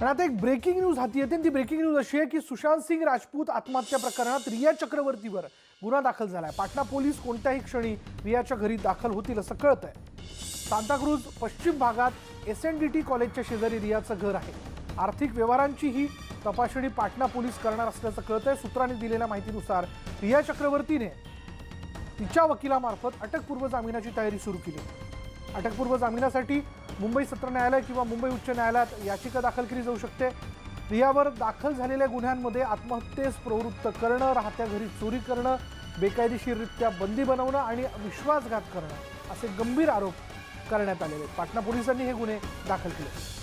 आणि आता एक ब्रेकिंग न्यूज हाती येते आणि ती ब्रेकिंग न्यूज अशी आहे की सुशांत सिंग राजपूत आत्महत्या प्रकरणात रिया चक्रवर्तीवर गुन्हा दाखल झाला आहे पाटणा पोलीस कोणत्याही क्षणी रियाच्या घरी दाखल होतील असं कळत आहे सांताक्रूज पश्चिम भागात एस एन डी टी कॉलेजच्या शेजारी रियाचं घर आहे. आर्थिक व्यवहारांची ही तपासणी पाटणा पोलीस करणार असल्याचं कळत आहे सूत्रांनी दिलेल्या माहितीनुसार रिया चक्रवर्तीने तिच्या वकिलामार्फत अटकपूर्व जामिनाची तयारी सुरू केली. अटकपूर्व जामिनासाठी मुंबई सत्र न्यायालय किंवा मुंबई उच्च न्यायालयात याचिका दाखल केली जाऊ शकते. रियावर दाखल झालेल्या गुन्ह्यांमध्ये आत्महत्येस प्रवृत्त करणं राहत्या घरी चोरी करणं बेकायदेशीररित्या बंदी बनवणं आणि विश्वासघात करणं असे गंभीर आरोप करण्यात आलेले पाटणा पोलिसांनी हे गुन्हे दाखल केले.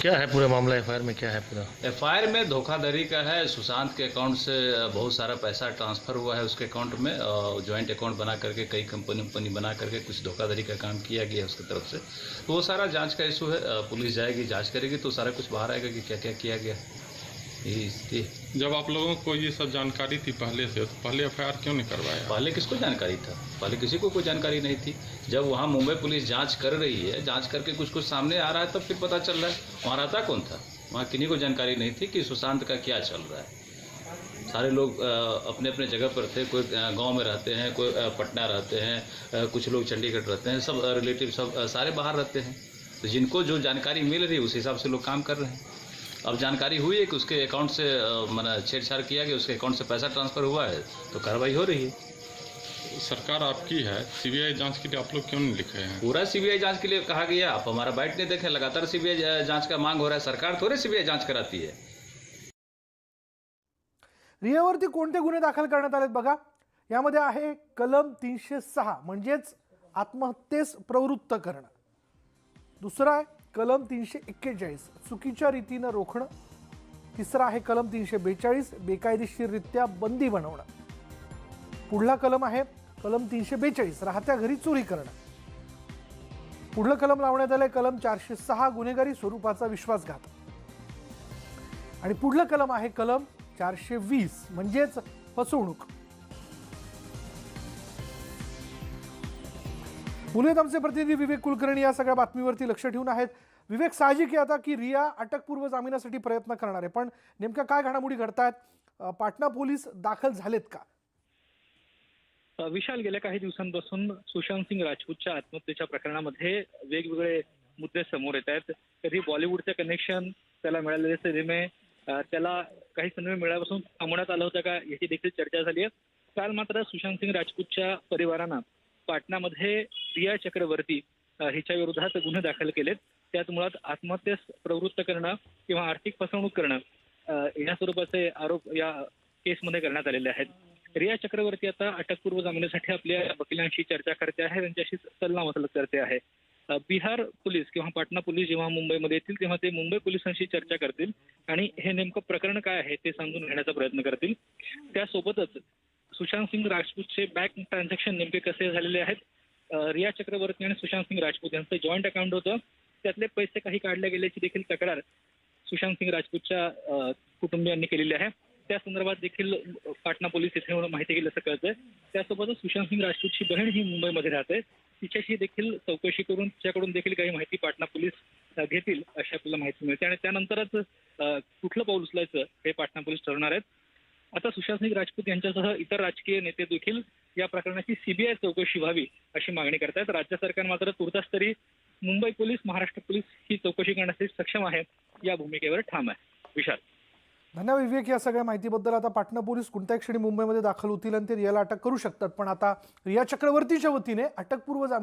क्या है पूरा मामला एफआईआर में, क्या है पूरा? एफआईआर में धोखाधड़ी का है। सुशांत के अकाउंट से बहुत सारा पैसा ट्रांसफ़र हुआ है उसके अकाउंट में। ज्वाइंट अकाउंट बना करके, कई कंपनी कंपनी बना करके कुछ धोखाधड़ी का काम किया गया उसकी तरफ़ से। तो वो सारा जाँच का इशू है। पुलिस जाएगी, जाँच करेगी तो सारा कुछ बाहर आएगा कि क्या क्या किया गया। यही जब आप लोगों को ये सब जानकारी थी पहले से तो पहले एफआईआर क्यों नहीं करवाया? पहले किसको जानकारी था? पहले किसी को कोई जानकारी नहीं थी। जब वहाँ मुंबई पुलिस जाँच कर रही है जाँच करके कुछ कुछ सामने आ रहा है तब फिर पता चल रहा है वहाँ रहता कौन था? वहाँ किन्हीं को जानकारी नहीं थी कि सुशांत का क्या चल रहा है। सारे लोग अपने अपने जगह पर थे कोई गाँव में रहते हैं कोई पटना रहते हैं कुछ लोग चंडीगढ़ रहते हैं सब रिलेटिव सब सारे बाहर रहते हैं। तो जिनको जो जानकारी मिल रही है उस हिसाब से लोग काम कर रहे हैं। अब जानकारी हुई है कि उसके अकाउंट से मैंने छेड़छाड़ किया गया उसके अकाउंट से पैसा ट्रांसफर हुआ है तो कार्रवाई हो रही है। सरकार आपकी है सीबीआई जांच के लिए आप लोग क्यों नहीं लिखे हैं? पूरा सीबीआई जांच के लिए कहा गया आप हमारा बाइट नहीं देखें लगातार सीबीआई जांच का मांग हो रहा है सरकार थोड़ी सीबीआई जांच कराती है। रियावरती कोणते गुन्हे दाखल करण्यात आलेत बघा? यामध्ये आहे कलम तीनशे सहा म्हणजेच आत्महत्येस प्रवृत्त करणं. दुसरं आहे कलम तीनशे एक्केचाळीस. चुकीच्या रीतीनं रोखणं. तिसरं आहे कलम तीनशे बेचाळीस बेकायदेशीररित्या बंदी बनवणं. पुढला कलम आहे कलम तीनशे बेचाळीस राहत्या घरी चोरी करणं. पुढलं कलम लावण्यात आलंय कलम चारशे सहा गुन्हेगारी स्वरूपाचा विश्वासघात. आणि पुढलं कलम आहे कलम चारशे वीस म्हणजेच फसवणूक. पुण्यात आमचे प्रतिनिधी विवेक कुलकर्णी या सगळ्या बातमीवरती लक्ष ठेवून आहेत. विवेक साहजिक आहे आता की रिया अटकपूर्व जामिनासाठी प्रयत्न करणार आहे पण नेमक्या काय घडामोडी घडतायत? पाटणा पोलीस दाखल झालेत का? विशाल गेल्या काही दिवसांपासून सुशांत सिंग राजपूतच्या आत्महत्येच्या प्रकरणामध्ये वेगवेगळे मुद्दे समोर येत आहेत. कधी बॉलिवूडचे कनेक्शन त्याला मिळालेले सिनेमे त्याला काही सिनेमे मिळाल्यापासून थांबवण्यात आलं होतं का याची देखील चर्चा झाली आहे. काल मात्र सुशांत सिंग राजपूतच्या परिवारानं पाटणामध्ये रिया चक्रवर्ती हिच्या विरोधात गुन्हे दाखल केलेत. त्यात मुळात आत्महत्येस प्रवृत्त करणं किंवा आर्थिक फसवणूक करणं या स्वरूपाचे आरोप या केसमध्ये करण्यात आलेले आहेत. रिया चक्रवर्ती आता अटकपूर्व जामिनासाठी आपल्या वकिलांशी चर्चा करते आहे. त्यांच्याशी सल्लामसलत करते आहे. बिहार पोलीस किंवा पाटणा पोलीस जेव्हा मुंबईमध्ये येतील तेव्हा ते मुंबई पोलिसांशी चर्चा करतील आणि हे नेमकं प्रकरण काय आहे ते समजून घेण्याचा प्रयत्न करतील. त्यासोबतच सुशांत सिंग राजपूतचे बँक ट्रान्झॅक्शन नेमके कसे झालेले आहेत रिया चक्रवर्ती आणि सुशांत सिंग राजपूत यांचं जॉईंट अकाउंट होतं. त्यातले पैसे काही काढले गेल्याची देखील तक्रार सुशांत सिंग राजपूतच्या कुटुंबियांनी केलेली आहे. त्या संदर्भात देखील पाटणा पोलीस येथे माहिती केली असं कळतंय. त्यासोबतच सुशांत सिंग राजपूतची बहीण ही मुंबईमध्ये राहते. तिच्याशी देखील चौकशी करून तिच्याकडून देखील काही माहिती पाटणा पोलीस घेतील अशी आपल्याला माहिती मिळते. आणि त्यानंतरच कुठलं पाऊल उचलायचं हे पाटणा पोलीस ठरवणार आहेत. आता सुशासनिक राजपूत यांच्यासह इतर राजकीय नेते देखील या प्रकरणाची सीबीआय चौकशी व्हावी अशी मागणी करतायत. राज्य सरकार मात्र तुर्तास तरी मुंबई पोलीस महाराष्ट्र पोलीस ही चौकशी करण्यासाठी सक्षम आहे या भूमिकेवर ठाम आहे. विशाल. धन्यवाद विवेक या सगळ्या माहितीबद्दल. आता पाटणा पोलीस कोणत्याही क्षणी मुंबईमध्ये दाखल होतील आणि ते रियाला अटक करू शकतात? पण आता रिया चक्रवर्तीच्या वतीने अटकपूर्व जामीन